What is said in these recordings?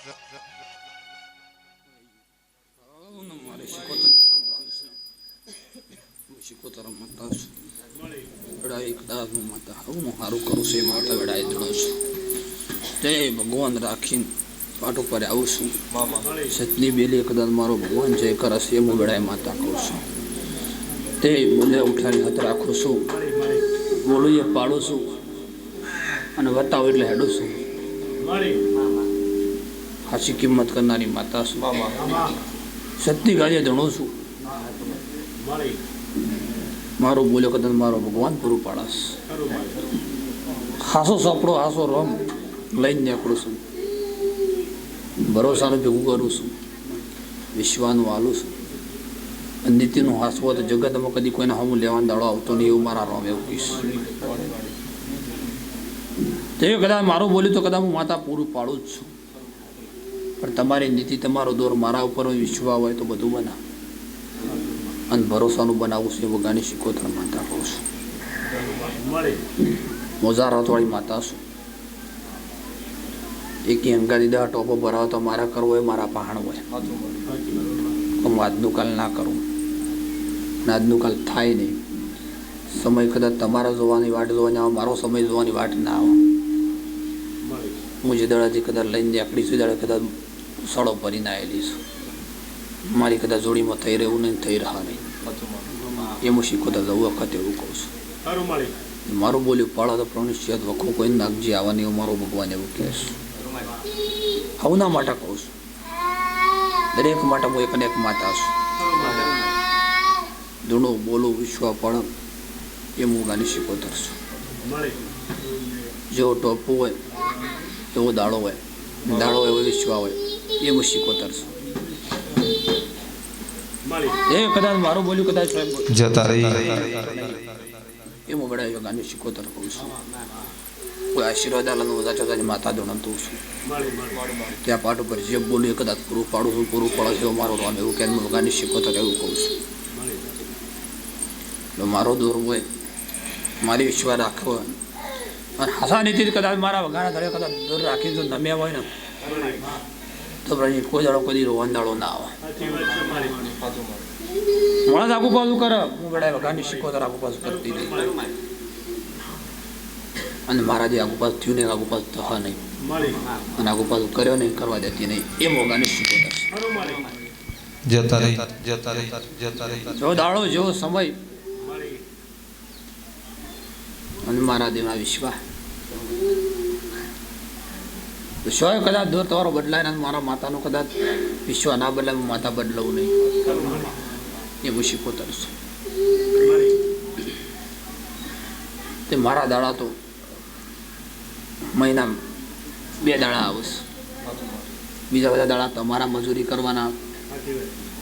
હું સારું કરું છું એ માતા વેડાઈ દણો છું જય ભગવાન રાખીને પાટ ઉપર આવું છું. સતની બેલી કદાચ મારો ભગવાન, જય કરશે એ હું વેડાઈ માતા કહું છું. તે બોલે ઉઠાવી હાથ રાખું છું. બોલું એ પાડું છું. અને વતાવું એટલે હેડું છું. હાચી કિંમત કરનારી માતા છું સત્ય ગાજે ધણું છું. મારો બોલ્યો કદાચ મારો ભગવાન પૂરું પાડસ હાસો સાપડો હાસો રમ. લઈને નીકળું છું. ભરોસાનું ભેગું કરું છું. વિશ્વાનું હાલું છું. અને નીતિનું હાસવો તો જગતમાં કદી કોઈને હમું લેવાનો દાડો આવતો નહીં એવું મારા રોમ એવું કહીશ. તે કદાચ મારું બોલ્યું તો કદાચ હું માતા પૂરું પાડું જ છું. પણ તમારી નીતિ, તમારો દોર મારા ઉપર વિશ્વા હોય તો બધું બના અને ભરોસાનું બનાવું છું એવો વગાની શીખોતર માતા કહું છું. મોજા રાતવાળી માતા છું. એક અંગા દીદા ટોપો ભરાવો તો મારા કરવો હોય, મારા પહાણ હોય. હું આજનું કાલ ના કરું. આજનું કાલ થાય નહીં. સમય કદાચ તમારા જોવાની વાટ જોવાની આવે, મારો સમય જોવાની વાટ ના આવે. હું જે દડાથી કદાચ લઈને આકડી સુધી એ કદાચ સડો ભરીને આવેલી છું. મારી કદાચ જોડીમાં થઈ રહ્યું નહીં થઈ રહ્યા નહીં. એમ હું શીખોતા જવું વખત એવું કહું છું. મારું બોલ્યું પાળો તો પ્રણુષ્યત વખો કોઈ નાગજી આવવાની હું મારો ભગવાન એવું કહે છે. હવના માટે કહું છું. દરેક માટે હું એક ને એક માતા છું. ધૂણું બોલું વિશ્વ પણ એ હું ગાની શીખોતર છું. જેવો ટોપું હોય એવો દાડો હોય દાડો એવો વિશ્વા હોય. એ હું શીખોતર છું એ કદાચ મારું બોલ્યું કદાચ જતા રહી. એ હું બડા યોગાની શીખોતર કહું છું. કોઈ આશીર્વાદ આલાનું બધા ચોથાની માતા દોણતું છું. ત્યાં પાઠ ઉપર જે બોલ્યું એ કદાચ પૂરું પાડું છું પૂરું પાડો છે એવો મારો રામ એવું કે યોગાની શીખોતર એવું કહું છું. મારો દોર હોય મારી વિશ્વાસ રાખવો અને હસા નીતિ કદાચ મારા વગાના ધરે કદાચ દૂર રાખી જો નમ્યા હોય ને. તો પછી કોઈ દાડો કોઈ રોવાન વંદાળો ના આવે માણસ આગુ પાછું કરે હું બડા વગાની શીખોતર આગુ પાછું કરતી રહી અને મહારાજે આગુ પાછું થયું નહીં આગુ પાછું થવા નહીં અને આગુ પાછું કર્યો નહીં કરવા દેતી નહીં એ મોગાની શીખોતર જતા રહી જતા રહી જતા રહી જો દાડો જેવો સમય અને મારા દેવના વિશ્વાસ વિશ્વાસ કદાચ દૂર તમારો બદલાય ને મારા માતાનો કદાચ વિશ્વ ના બદલાય માતા બદલાવું નહીં. એ હું શીખોતર છું. તે મારા દાડા તો મહિના બે દાડા આવશે બીજા બધા દાડા તમારા મજૂરી કરવાના,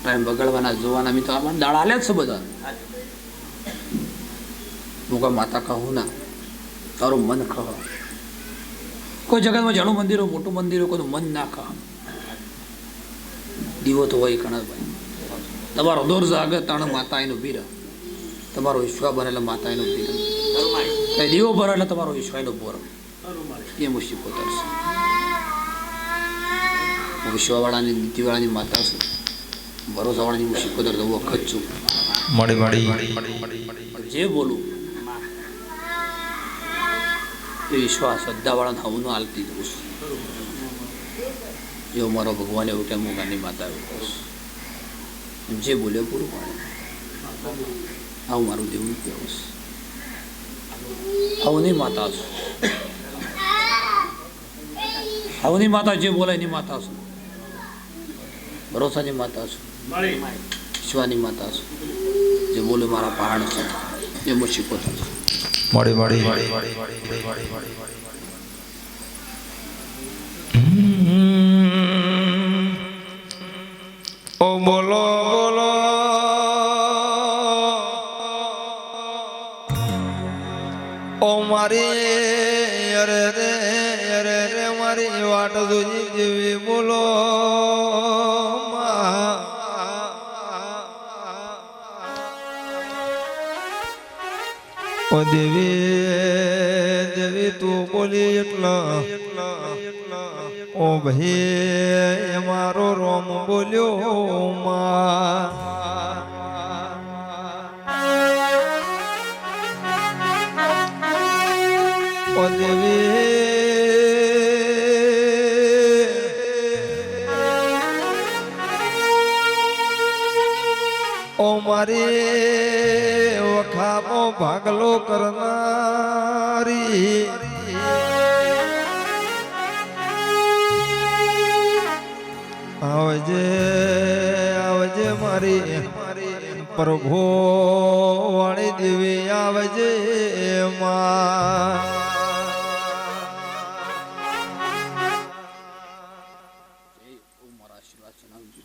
ટાઈમ બગાડવાના, જોવાના, મેં તો આમાં દાડા આલ્યા છે બધા. કોઈ માતા કહું ના, તારું મન કહો કોઈ જગતમાં જાણું મંદિરો મોટું મંદિર કોઈનું મન ના કામ. દીવો તો હોય ઘણા ભાઈ. તમારો દોર જાગે તાણ માતા એનું બીર તમારો વિશ્વા બને એટલે માતા એનું બીર દીવો ભરે એટલે તમારો વિશ્વા એનો બોર એ છે હું વિશ્વવાળાની નીતિવાળાની માતા છું. ભરોસાવાળાની મુસીબત વખત છું. મળી મળી. જે બોલું એ વિશ્વાસ શ્રદ્ધાવાળાને હવનું હાલતી આલતી છું એવો મારો ભગવાન એવું કેમ ગાની માતા એવું જે બોલ્યો પૂરું પાડે. આવું મારું દેવું કહેવું છે હવની માતા છું. હવની માતા જે બોલે એની માતા છું. ભરોસાની માતા છું. વિશ્વાની માતા છું. જે બોલે મારા પહાડ છે એ મુસીબત છે. મળી મળી ઓ બોલો બોલો ઓ મારી અરે રે અરે રે મારી વાટ દેવી દેવી તું બોલી એટલા. ઓ ભાઈ મારો રોમ બોલ્યો માં દેવી ઓ મારી. વખામો ભાગલો કરનારી આવજે આવજે મારી પ્રભો વાણી દેવી આવજે માં મારા આશીર્વાદ જણાવજો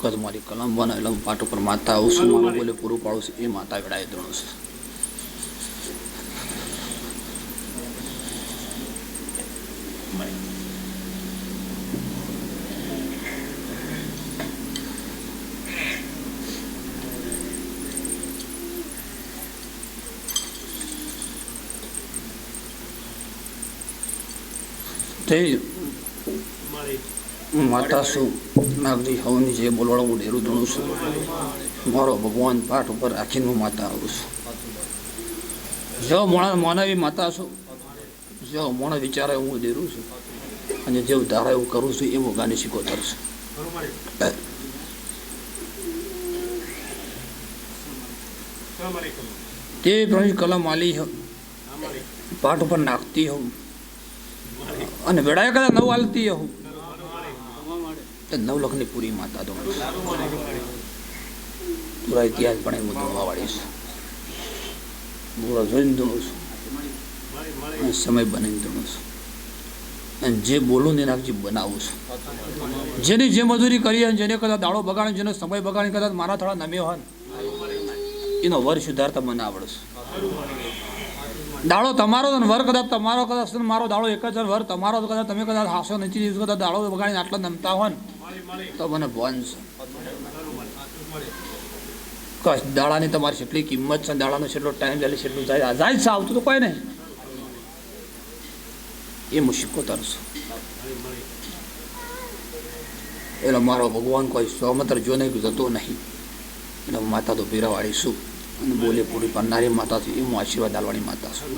કદ મારી કલમ બનાવેલા પાટ ઉપર માતા આવશું મારું બોલે પૂરું પાડું એ માતા વેળાએ દણું છું. તે માતા છું. નાગજી હવની જે બોલવાળો હું ઢેરું ધણું છું. મારો ભગવાન પાઠ ઉપર રાખીને હું માતા આવું છું. જેવો મોણા માનવી માતા છું. જેવો મોણા વિચારે હું ઢેરું છું. અને જેવું ધારા એવું કરું છું, એવું ગાને શીખોતર છું. તે પ્રમાણે કલમ આલી પાઠ ઉપર નાખતી હોઉં. અને વેળાએ કદાચ નવ હાલતી હોઉં. નવલખની પૂરી માતા તો પૂરા ઇતિહાસ પણ હું જોવા વાળીશ પૂરા જોઈને દોડું છું. સમય બનીને દોડું છું. અને જે બોલું ને એનાથી બનાવું છું. જેની જે મજૂરી કરી અને જેને કદાચ દાડો બગાડે જેનો સમય બગાડી કદાચ મારા થોડા નમ્યો હોય એનો વર સુધારતા મને આવડશે દાડો તમારો વર કદાચ તમારો કદાચ મારો દાડો એક જ વર તમારો કદાચ તમે કદાચ હાસો નથી, કદાચ દાડો બગાડીને આટલા નમતા હોય તો મને ભોન કશ દાડાની તમારી કેટલી કિંમત છે, દાડાનો કેટલો ટાઈમ ચાલે જાય, આ જાય છે, આવતું તો કોઈ નહીં. એ શીખોતર છું. એટલે મારો ભગવાન કોઈ સોમત્ર જો નહીં જતો નહીં. એટલે માતા તો ભીરાવાળી છું. અને બોલે પૂરી પાડનારી માતા છું એ હું આશીર્વાદ આલવાની માતા છું.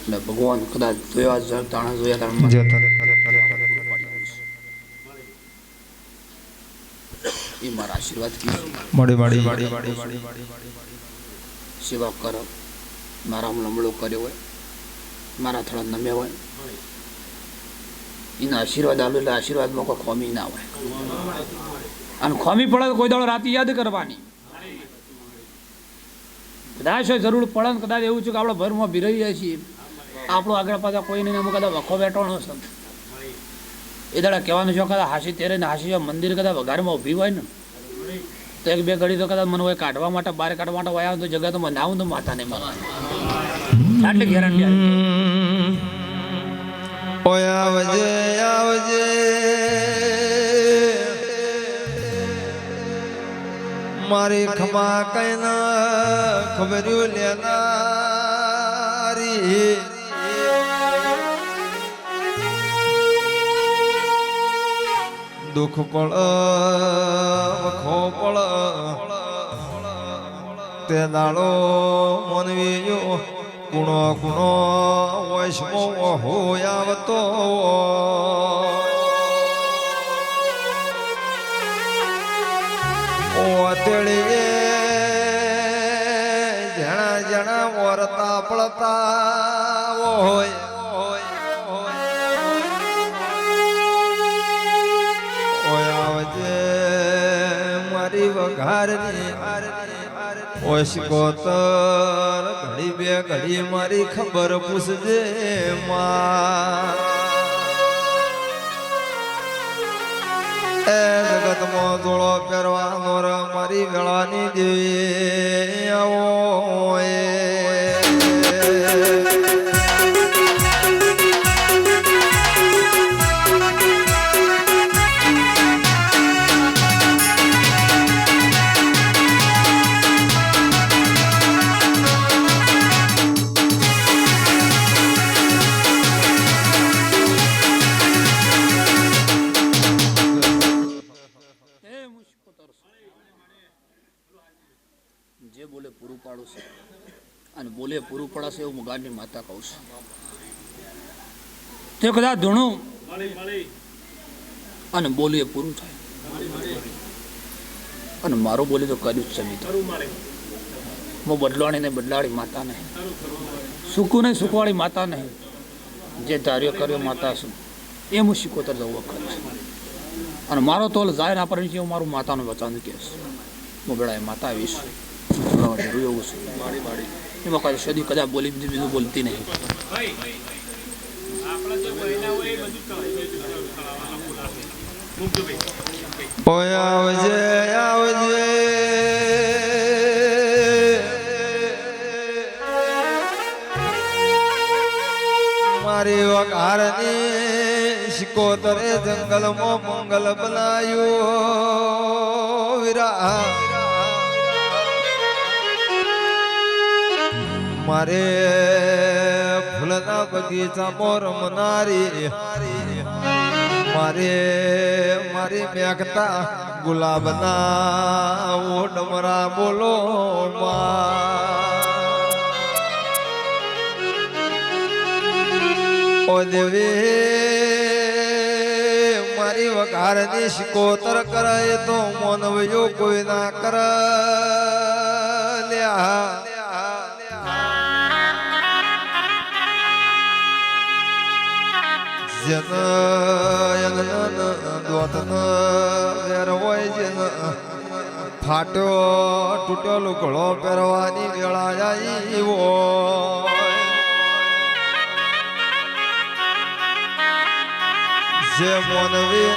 એટલે ભગવાન કદાચ જોયા જોયા તાણા જે તને એ મારા આશીર્વાદ મળી મળી મળી મળી. સેવા કર. મારા લમડો કર્યો હોય મારા થોડા નમ્યા હોય. એના આશીર્વાદ આલો એટલે આશીર્વાદમાં કોઈ ખોમી ના હોય. અને ખોમી પડે તો કોઈ દાડો રાતે યાદ કરવાની. કદાચ જરૂર પડે કદાચ એવું છે કે આપણે ભરમાં ભીરાઈ જાય છીએ. આપણો આગળ પાછા કોઈ નહીં અમુક કદાચ વખો બેઠવાનો છે એ દાડા કહેવાનું છે કદાચ હાસી તેરે ને હાસી મંદિર કદાચ વઘારમાં ઊભી હોય ને, તો એક બે ઘડી તો કદાચ મને હોય કાઢવા માટે, બહાર કાઢવા માટે હોય તો જગ્યા તો મને આવું તો માતા નહીં મને આટલી ગેરંટી આવજે આવજે. મારી ખમા કઈ ના ખબર્યું લેનારી. દુઃખ પળ, વખો પળ. તે દાડો મનવીયો ગુણો ગુણો વૈષ્ણો હોય આવતો. ઓ જણા જણા વરતા પડતા હોય. વઘારની ઓય શિકોતર ઘડી બે ઘડી મારી ખબર પૂછજે માં. માતા કહું છું. તે કદાચ ધૂણું અને બોલું એ પૂરું થાય. અને મારું બોલી તો કર્યું જ છે હું બદલાણી ને બદલાળી માતા નહીં. સુકું નહીં સુખવાળી માતા નહીં. જે ધાર્યો કર્યો માતા શું એ હું શીખોતર જવું છું. અને મારો તોલ જાય ના છે, હું મારું માતાનું વચન કહેશ. હું બેડા એ માતા આવીશ. એવું છું. એમાં કોઈ સદી કદાચ બોલી બીજું બીજું બોલતી નહીં. ઓય આવજે આવજે. મારી વઘારની શિકોતરે જંગલમાં મંગલ બનાયું વિરા મારે ફૂલના બગીચા મોર રમનારી મારે, મારી મેઘતા ગુલાબના ઓ ડમરા બોલો દેવી, મારી વઘારની શિકોતર કરે તો મોનવયો કોઈ ના કર લ્યા. યજ્ઞન દોતન વેર હોય જન ફાટ્યો તૂટ્યો લુકડો પહેરવાની વેળા આવી હોય જે મોનવી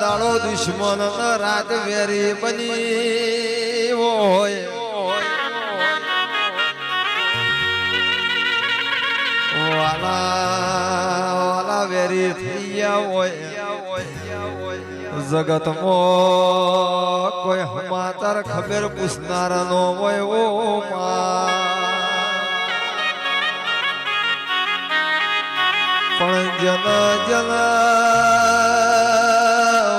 દાડો દુશ્મન રાત વેરી બની. વાલા વાલા વેરી થઈ ગયા હોય. મો કોઈ સમાચાર ખબર પૂછનારા નો હોય ઓ પણ જન જન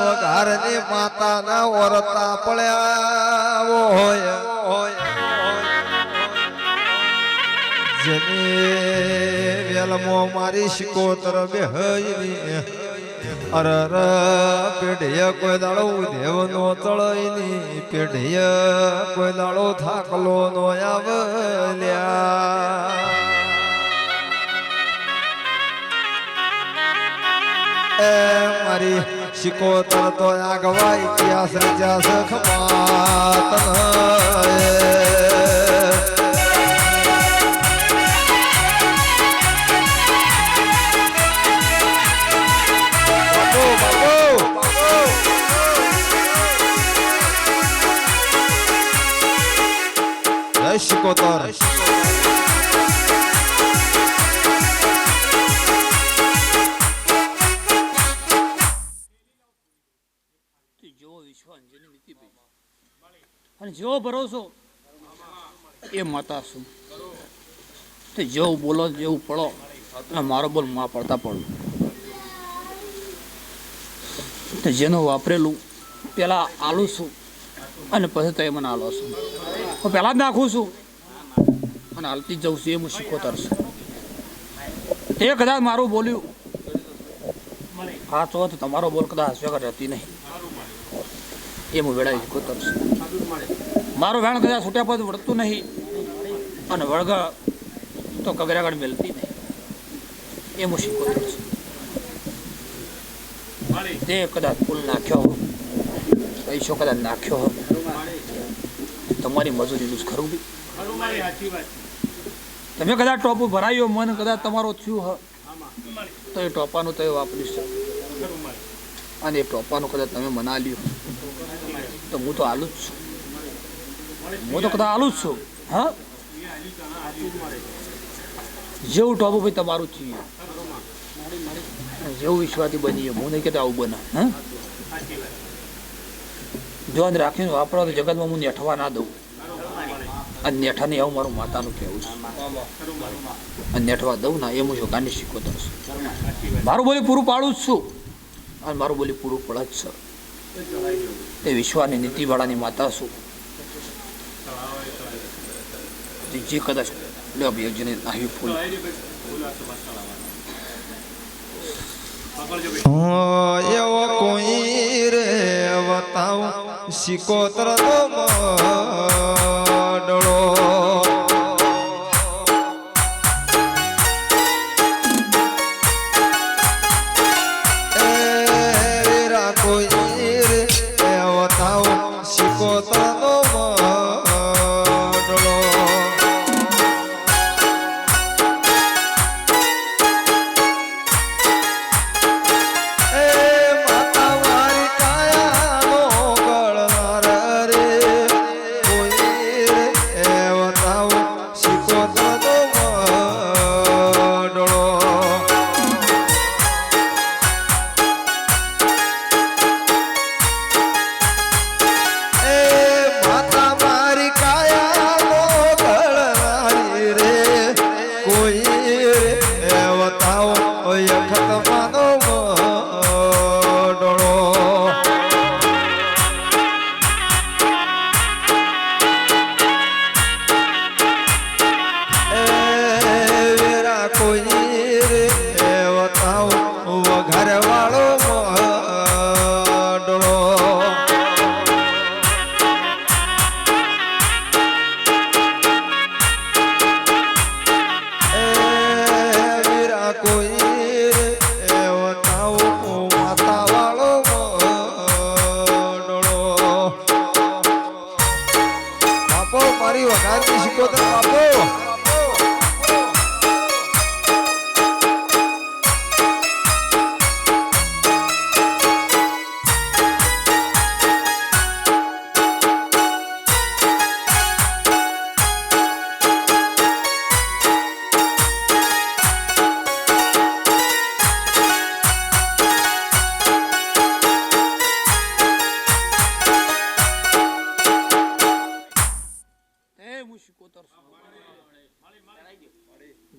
વઘારની માતાના ઓરતા પડ્યા હોય હોય. જેની વેલમો મારી શિકોતર બેહયની અરર પેઢીય કોઈ દાડો દેવ નો તળયની પેઢીય કોઈ દાડો થાકલો નો આવલ્યા. એ મારી શિકોતર તો આગવાઈ ઇતિહાસ રચાસ ખમાત શિકોતર જેવો ભરોસો, એ માતા શું? જેવું બોલો, જેવું પડો મારો બોલમાં પડતા પડું. જેનું વાપરેલું, પેલા આલું છું, અને પછી તો એ મને આલો છું. હું પહેલા જ નાખું છું. અને હાલતી જ જઉં છું એ હું શીખોતર છું. તે કદાચ મારું બોલ્યું. હા, તો તમારો બોલ કદાચ વગર રહેતી નહીં. એ હું વેળાઈ શીખોતર મારું વેણ કદાચ છૂટ્યા પછી વળતું નહીં, અને વળગ તો કગરાગળ મેલતી નહીં. એ હું શીખોતર છું. તે કદાચ ફૂલ નાખ્યો પૈસો કદાચ નાખ્યો તમારી મજૂરીનું જ ખરું બી તમે કદાચ ટોપ ભરાયો મન કદાચ તમારો થયું હ. તો એ ટોપાનું તો એ વાપરીશ અને એ ટોપાનું કદાચ તમે મના લ્યો તો હું તો આલું જ છું. હું તો કદાચ આલું જ છું. હા? જેવું ટોપું ભાઈ તમારું થયું. જેવું વિશ્વાથી બની હું નહીં કહેતા આવું બના. હા? જોન રાખીને વાપરો તો જગતમાં હું નેઠવા ના દઉં. અને નેઠા નહીં આવું મારું માતાનું કહેવું છે. અને નેઠવા દઉં ના, એમ હું યોગાની શીખવતો છું મારું બોલી પૂરું પાડું જ છું. અને મારું બોલી પૂરું પડે જ છે. તે વિશ્વની નીતિવાળાની માતા તે જે કદાચ લ્યો ભાઈ, જેને ફૂલ. એવો કોઈ રે બતાવ સિકોતર નો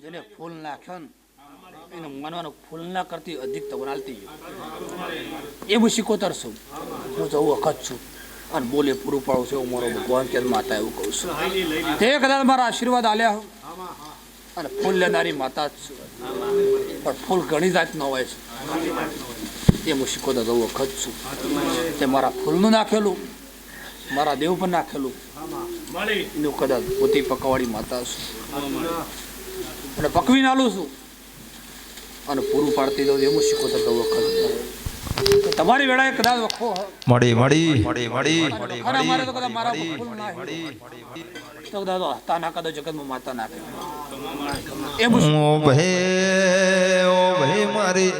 જેને ફૂલ નાખ્યો ને, એને માનવાનું ફૂલ ના કરતી અધિક તો બનાલતી એ હું શીખોતર છું. હું તો વખત છું. અને બોલે પૂરું પાડું છું, એવું મારો ભગવાન કે માતા એવું કહું છું. તે કદાચ મારા આશીર્વાદ આલ્યા હો અને ફૂલ લેનારી માતા જ છું. પણ ફૂલ ઘણી જાત ન હોય છે. એ હું શીખોતર વખત છું. તે મારા ફૂલનું નાખેલું, મારા દેવ પર નાખેલું. એનું કદાચ પોતી પકવાડી માતા છું અને પકવી નાલું છું. અને પૂરું પાડતી દઉં એવું શીખો તો વખત. તમારી વેળાએ કદાચ વખો મળી મળી. મળી મળી. મળી મારે તો કદાચ મારા ફૂલ ના. તો કદાચ હતા ના કદાચ જગતમાં માતા નાખે. એમ ઓ ભે ઓ ભે મારી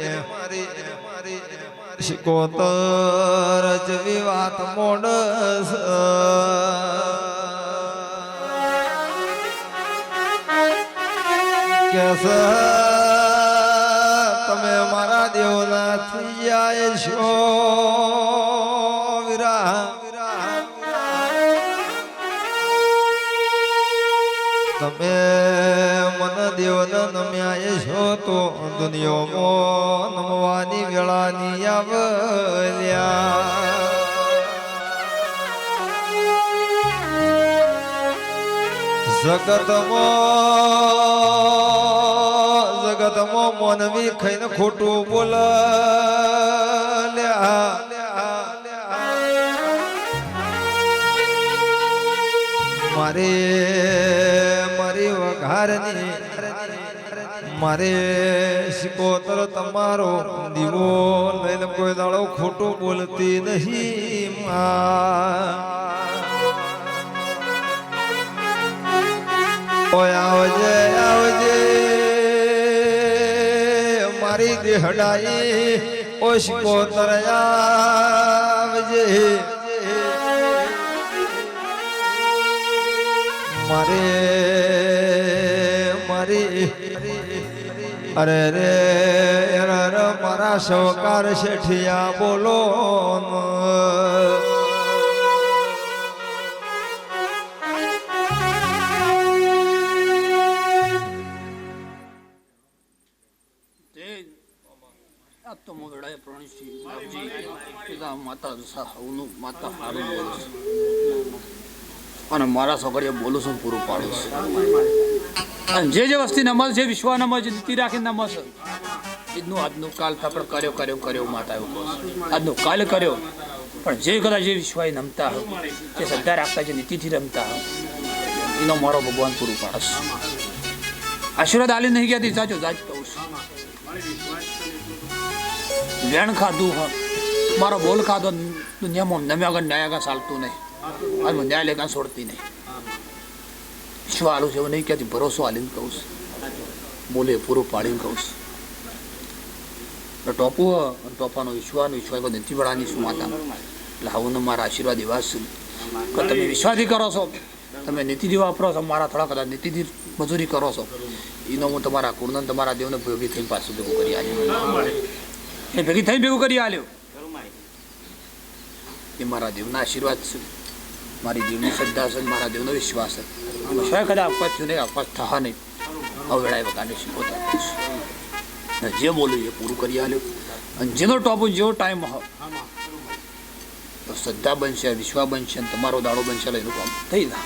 શિકોતર જેવી વાત મોડસ. કેસ તમે મારા દેવના થઈ જાય છો તમે મન દેવના નમ્યા છો તો દુનિયામાં નમવાની વેળાની આવલ્યા જગતમાં જગતમાં મનવી ખાઈને ખોટું બોલ્યા મારે, મારી વઘારની, મારે શિકોતર તમારો દીવો લઈને કોઈ દાડો ખોટું બોલતી નહીં. ઓય આવજે આવજે. મારી દેહડાઈ ઓશકો તરયાવજે. મારે, મારી, અરે રે મારા સહકાર શેઠિયા બોલો પિતા માતા હવનું માતા સારું બોલું છે. અને મારા છોકરીએ બોલું છું પૂરું પાડું છું. જે જે વસ્તી નમસ છે વિશ્વ નમસ જે નીતિ રાખીને નમસ એનું આજનું કાલ પણ કર્યો કર્યો કર્યો માતા એવું આજનું કાલ કર્યો. પણ જે કદાચ જે વિશ્વાએ નમતા હોય, જે શ્રદ્ધા રાખતા જે નીતિથી રમતા હોય, એનો મારો ભગવાન પૂરું પાડશ આશીર્વાદ આલી નહીં ગયા સાચો જાજ કહું છું. વેણ ખાધું હોય મારો બોલ ખાધો દુનિયામાં નમે આગળ ન્યાય આગળ ચાલતું નહીં. અને ન્યાય લેગા છોડતી નહીં. શું આલું છે એવું નહીં ક્યાંથી ભરોસો આલીને કહું છું. બોલે પૂરું પાડીને કહું છું. ટોપુ ટોપાનો વિશ્વાનો વિશ્વાસ નથી વળાની શું માતા. એટલે આવું મારા આશીર્વાદ એવા છે. કે તમે વિશ્વાસથી કરો છો. તમે નીતિથી વાપરો છો મારા થોડા કદાચ નીતિથી મજૂરી કરો છો. એનો હું તમારા કુળને તમારા દેવને ભેગી થઈને પાછું ભેગું કરી આવ્યો એ ભેગી થઈને ભેગું કરી આલ્યો. એ મારા દેવના આશીર્વાદ છે. મારી દેવની શ્રદ્ધા છે, મારા દેવનો વિશ્વાસ છે. વિશ્વાસ કદાચ અપવાદ થયું નહીં અપવાદ થવા નહીં. અવેળાએ વેળાએ વગાડને શીખવતા જે બોલ્યું એ પૂરું કરી આલ્યું. અને જેનો ટોપ જેવો ટાઈમ હોય. તો શ્રદ્ધા બનશે, વિશ્વાસ બનશે અને તમારો દાડો બનશે એનું કામ થઈ જાય.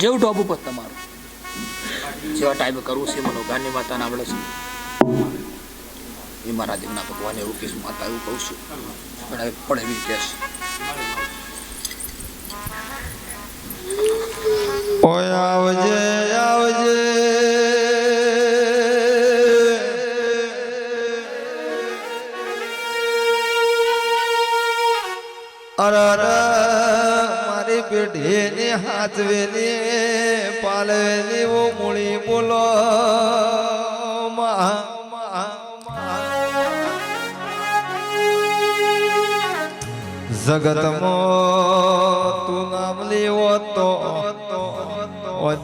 જેવું ટોપ ઉપર તમારું. જેવા ટાઈમે કરવું છે મનોગાનની માતાને આવડે છે. એ મારા દેવના ભગવાન એવું કહીશ માતા, એવું કહું છું. પણ પડે બી કેસ ઓય આવજે આવજે. અરે અરે, મારી પેઢીની હાથવેની પાલવેલી ઓ મૂળી બોલો, મા જગતમાં, તું નામ લેવો તો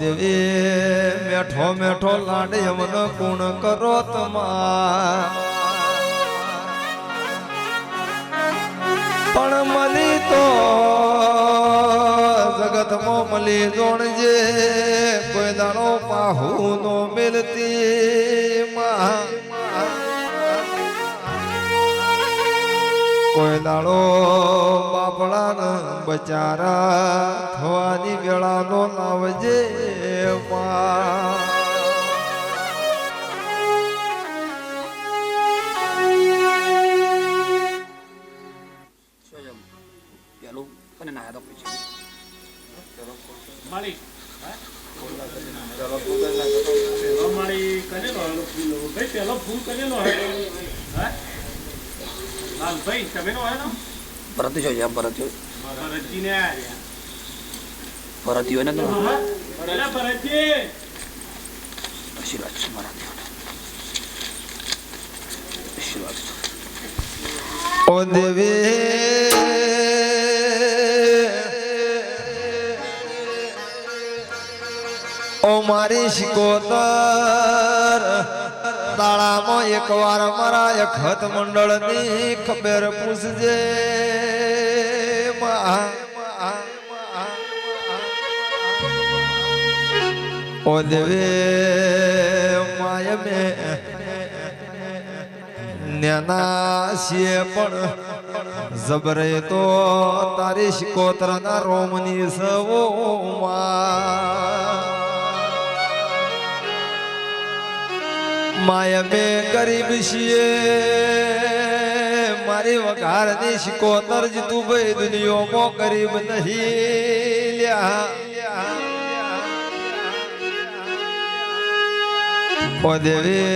દેવી મેઠો મેઠો લાડ યમન ગુણ કરો તમા પણ મળી તો જગતમાં મળી જોણજે, કોઈ દાણો પાહુ નો મિલતી મા. કોઈ દાડો બાપડા બચારા થવાની વેળાનો લાવજે? પેલું ફૂલ કરેલો હતો લાલભાઈ તમે નો હોય ભરત છો જ્યાં ભરત છો ભરતજી ને આયા ભરત હોય ને તો ભરતજી આશીર્વાદ છે મારા આશીર્વાદ છે. ઓ દેવી. ઓ મારી શિકોતર. તાળામાં એકવાર મારા એક હત મંડળની ખબર પૂછજે મા. ઓ દેવે, માય મે, નેના પણ જબરે તો તારી શિકોત્રના રોમની સવો માય મે ગરીબ છીએ. મારી વઘારની શિકોતર જ તું ભાઈ દુનિયામાં ગરીબ નહીં લ્યા. ઓ દેવી,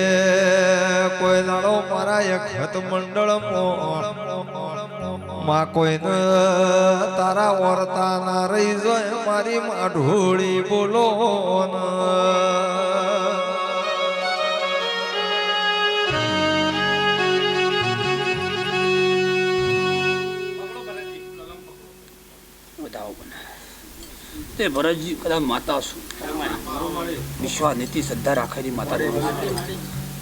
કોઈ દાડો મારા એક હત મંડળમાં કોઈ તારા વર્તા ના રહી જાય મારી માઢોળી બોલો તે ભરતજી કદાચ માતા છું વિશ્વાસ નીતિ શ્રદ્ધા રાખેલી માતા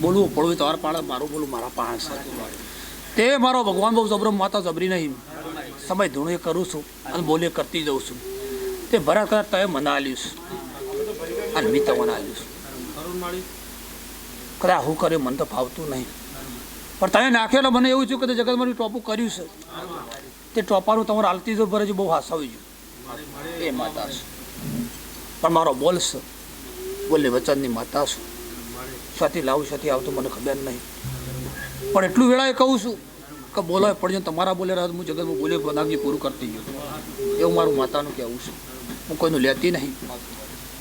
બોલવું પડવું તમારા પાડે મારું બોલું મારા પાસે તે મારો ભગવાન બહુ જબરો માતા જબરી નહીં. સમય ધૂણે કરું છું અને બોલે કરતી જઉં છું. તે ભરા કદાચ તમે મના આલ્યું છે. અને મેં તમને આલ્યું છે. કદાચ હું કર્યું, મને તો ફાવતું નહીં. પણ તમે નાખેલો મને એવું છું કે જગત મારું ટોપું કર્યું છે. તે ટોપાનું તમારે હાલતી જો ભરે બહુ હાસાવી ગયું એ માતા છું. પણ મારો બોલ છે. બોલે વચનની માતા છું. સાથી લાવું, સાથી આવતું મને ખબર નહીં. પણ એટલું વેળાએ કહું છું કે બોલો એ પડજો તમારા બોલે રાત હું જગતમાં બોલે બનાવજી પૂરું કરતી ગયો. એવું મારું માતાનું કહેવું છે. હું કોઈનું લેતી નહીં.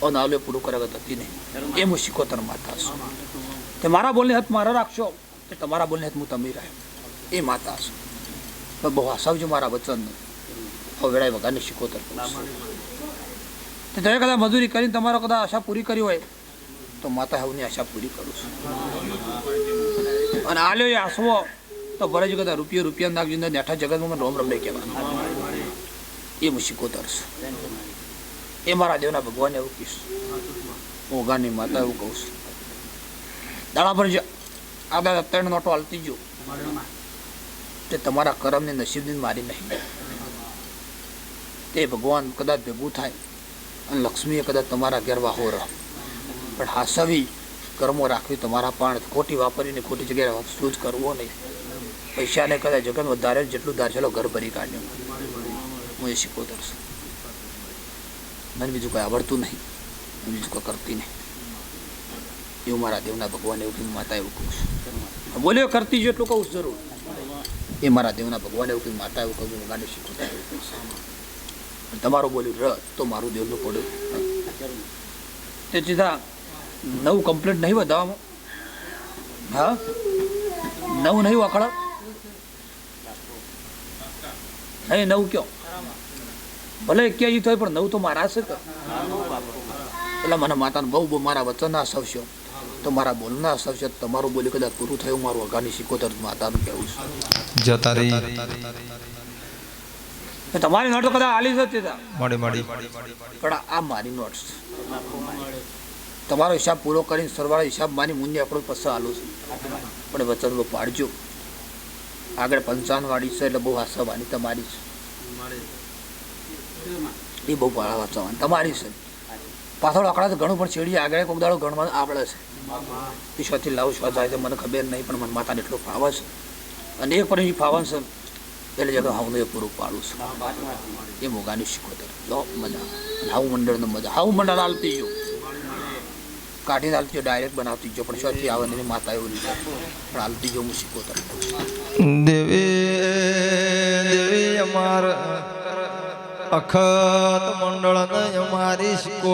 અને આલે પૂરું કરવા થતી નહીં. એ હું શીખોતર માતા છું. તે મારા બોલને હાથ મારા રાખશો કે તમારા બોલને હાથ હું તમે રહ્યો એ માતા છું. બહુ હસાવજો મારા વચનનું. વેળાએ કરું છું. તો તમે કદાચ મજૂરી કરીને તમારો કદાચ આશા પૂરી કરી હોય, તો માતા હવની આશા પૂરી કરું છું. અને આલ્યો એ આસવો તો ભરે જ કદાચ રૂપિયો રૂપિયા નાખજો ને નેઠા જગતમાં રોમ રમે કહેવાનું. એ હું શીખોતર છું એ મારા દેવના ભગવાન એવું કહીશ. હું ગાની માતા એવું કહું છું. દાડા પર આ દાદા ત્રણ નોટો હાલતી જો. તે તમારા કરમને નસીબની મારી નહીં. તે ભગવાન કદાચ ભેગું થાય અને લક્ષ્મીએ કદાચ તમારા ગેરવા હોર પણ હાસવી કર્મો રાખવી તમારા પણ ખોટી વાપરીને ખોટી જગ્યાએ વસ્તુ કરવો નહીં. પૈસાને કદાચ જગત વધારે જેટલું ધારશેલો ઘર ભરી કાઢ્યું. હું એ શીખવો છું મને બીજું કંઈ આવડતું નહીં. બીજું કોઈ કરતી નહીં. એવું મારા દેવના ભગવાન એવું માતા એવું કહું છું બોલ્યો, કરતી જો એટલું કહું, જરૂર. એ મારા દેવના ભગવાન એવું કીધું માતા એવું કહું ગાડી અને તમારું બોલ્યું, ર, તો મારું દેવનું પડ્યું. તે સીધા નવું કમ્પ્લેટ નહીં વધારવામાં હા? નવું નહીં વખડા નહીં, નવું કયો? ભલે ક્યાં ઈ થાય, પણ નવું તો મારા છે કે? એટલે મને માતાને બહુ બહુ મારા વચનના સવશો તો મારા બોલના અસવશે તમારું બોલ્યું કદાચ પૂરું થયું મારું અગાની શીખોતર માતાનું કહેવું છે. જતા રહી તમારી નોટ તો કદાચ હાલી જતી હતા મળી મળી. પણ આ મારી નોટ તમારો હિસાબ પૂરો કરીને સરવાળો હિસાબ મારી મુંજે આપણો પૈસા આલું છું. પણ વચન બહુ પાડજો. આગળ પંચાવન વાળી છે એટલે બહુ હાસવાની તમારી છે. એ બહુ પાળા વાંચવાની તમારી છે. પાછળ આકડા તો ઘણું પણ છેડી આગળ કોક દાડો ગણવા આવડે છે. ઈશ્વરથી લાવું શ્વાસ જાય છે મને ખબર નહીં પણ મને માતાને એટલું ફાવે છે અને એક પણ એ ફાવન છે એટલે જગ્યા હું એ પૂરું પાડું છું. એ મોગાની શીખોતર લો મજા. હાવ મંડળનો મજા. હાવું મંડળ હાલતી જો. કાઢીને હાલતી જો ડાયરેક્ટ બનાવતી જો પણ શોથી આવે ને માતા એવું લીધું પણ હાલતી જો હું શીખોતર દેવી દેવી અમાર અખત મંડળ અમારી શીખો